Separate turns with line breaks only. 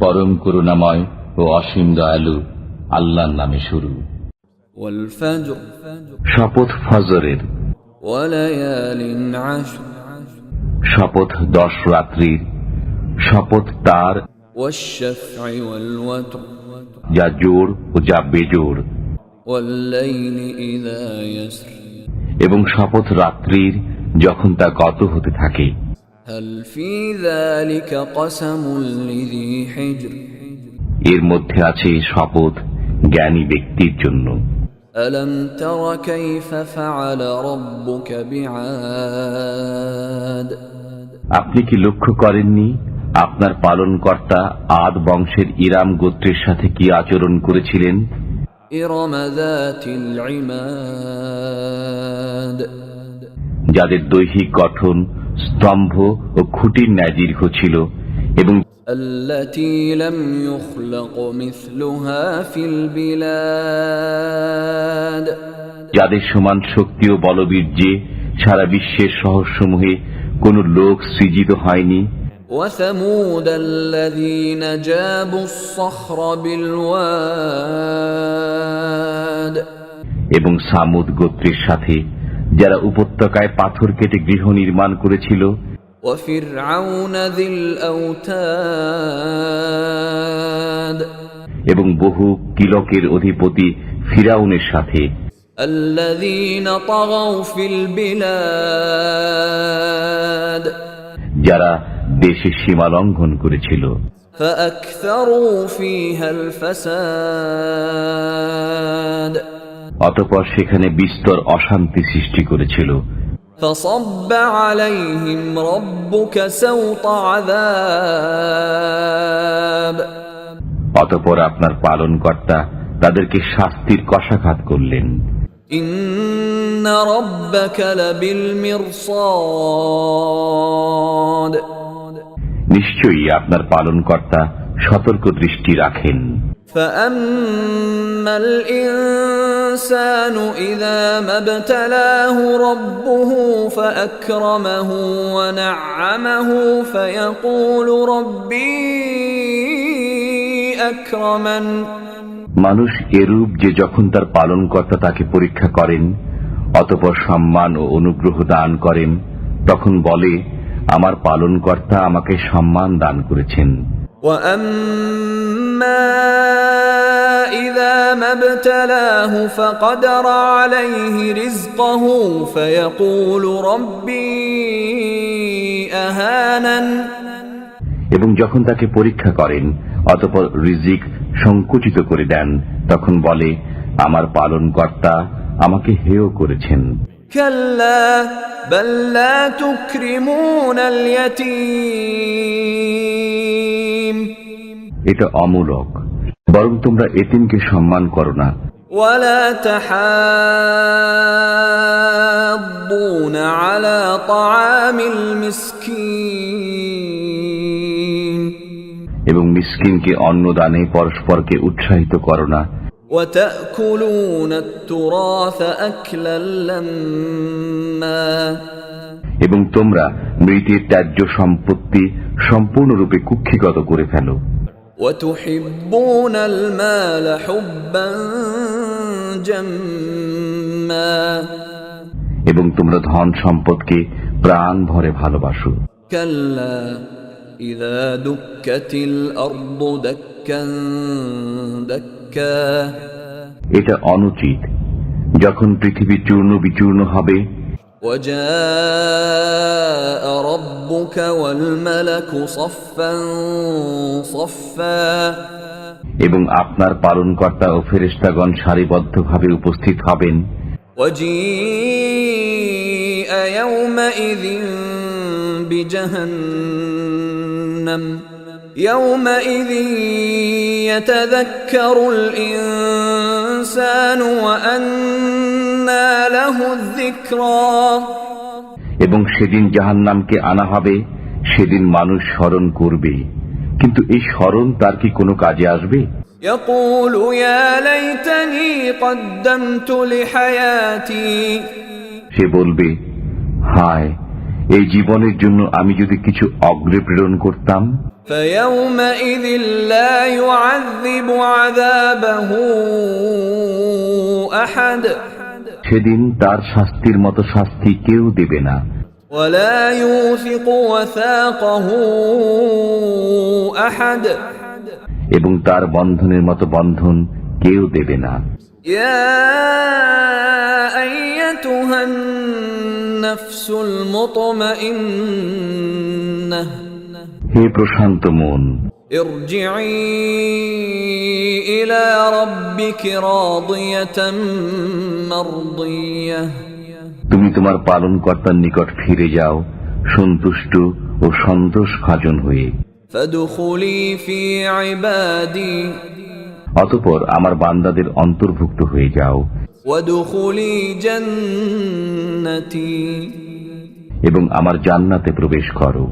পরম করুণাময় ও অসীম দয়ালু আল্লাহর নামে শুরু।
শপথ ফজরের। শপথ দশ রাত্রির। শপথ তার যা জোর ও যা
বেজোর।
এবং শপথ রাত্রির যখন তা গত হতে থাকে।
هل في ذلك قسم لذي حجر
এর মধ্যে আছে শপথ জ্ঞানী ব্যক্তির জন্য
ألم تر كيف فعل ربك بعاد
আপনি কি লক্ষ্য করেননি আপনার পালনকর্তা আদ বংশের ইরাম গোত্রের সাথে কি আচরণ করেছিলেন
إرم ذات العماد
যাদের দৈহিক গঠন স্তম্ভ ও খুঁটির ন্যায় দীর্ঘ ছিল এবং
التي لم يخلق مثلها في البلاد
যাদের সমান শক্তি ও বলবীর্যে সারা বিশ্বের শহরসমূহে কোন লোক সৃজিত হয়নি
وثمود الذين جابوا الصخر بالواد
এবং সামুদ গোত্রের সাথে যারা উপত্যকায় পাথর কেটে গৃহ নির্মাণ করেছিল
وفرعون ذي الأوتاد
এবং বহু কিলকের অধিপতি ফিরাউনের সাথে
الذين طغوا في البلاد
যারা দেশে সীমা লঙ্ঘন করেছিল
فأكثروا فيها الفساد
অতপর সেখানে বিস্তর অশান্তি সৃষ্টি করেছিল
فصب عليهم ربك سوط عذاب
অতপর আপনার পালনকর্তা তাদেরকে শাস্তির কষাঘাত করলেন
إن ربك لبالمرصاد
নিশ্চয়ই আপনার পালনকর্তা সতর্ক দৃষ্টি রাখেন
فأما الإنسان إذا ما ابتلاه ربه فأكرمه ونعمه فيقول ربي أكرمن
মানুষ এরূপ যে যখন তার পালনকর্তা তাকে পরীক্ষা করেন অতপর সম্মান ও অনুগ্রহ দান করেন তখন বলে আমার পালনকর্তা আমাকে সম্মান দান করেছেন
وأما إذا ما ابتلاه فقدر عليه رزقه فيقول ربي أهانن
এবং যখন তাকে পরীক্ষা করেন অতপর রিজিক সংকুচিত করে দেন তখন বলে আমার পালনকর্তা আমাকে হেয় করেছেন
كلا بل لا تكرمون اليتيم
এটা অমূলক বরং তোমরা এতিমকে সম্মান করো না
ولا تحاضون على طعام المسكين
এবং মিসকিনকে অন্নদানে পরস্পরকে উৎসাহিত করো না
وتأكلون التراث أكلا لما
এবং তোমরা মৃতের ত্যায্য সম্পত্তি সম্পূর্ণরূপে কুক্ষিগত করে ফেলো
وتحبون المال حبا جما
এবং তোমরা ধন সম্পদকে প্রাণ ভরে ভালোবাসো
كلا إذا دكت الأرض دكا دكا
এটা অনুচিত যখন পৃথিবী চূর্ণ বিচূর্ণ হবে
وجاء ربك والملك صفا صفا
এবং আপনার পালনকর্তা ও ফেরেশতাগণ সারিবদ্ধভাবে উপস্থিত হবেন
وجيء يومئذ بجهنم يومئذ يتذكر الإنسان وأنى له الذكرى
এবং সেদিন জাহান নামকে আনা হবে সেদিন মানুষ স্মরণ করবে। কিন্তু এই স্মরণ তার কি কোনো কাজে আসবে? সে বলবে হায় এই জীবনের জন্য আমি যদি কিছু অগ্রে প্রেরণ করতাম?
আযাবাহু আহাদ
সেদিন তার শাস্তির মতো শাস্তি কেউ দেবে না। এবং তার বন্ধনের মতো বন্ধন কেউ দেবে না। হে প্রশান্ত মন
ارجعي الى ربك راضيه مرضيه
তুমি তোমার পালনকর্তার নিকট ফিরে যাও সন্তুষ্ট ও সন্তোষ ভাজন হয়ে
فادخلي في عبادي
অতপর আমার বান্দাদের অন্তর্ভুক্ত হয়ে যাও
وادخلي جنتي
এবং আমার জান্নাতে প্রবেশ করো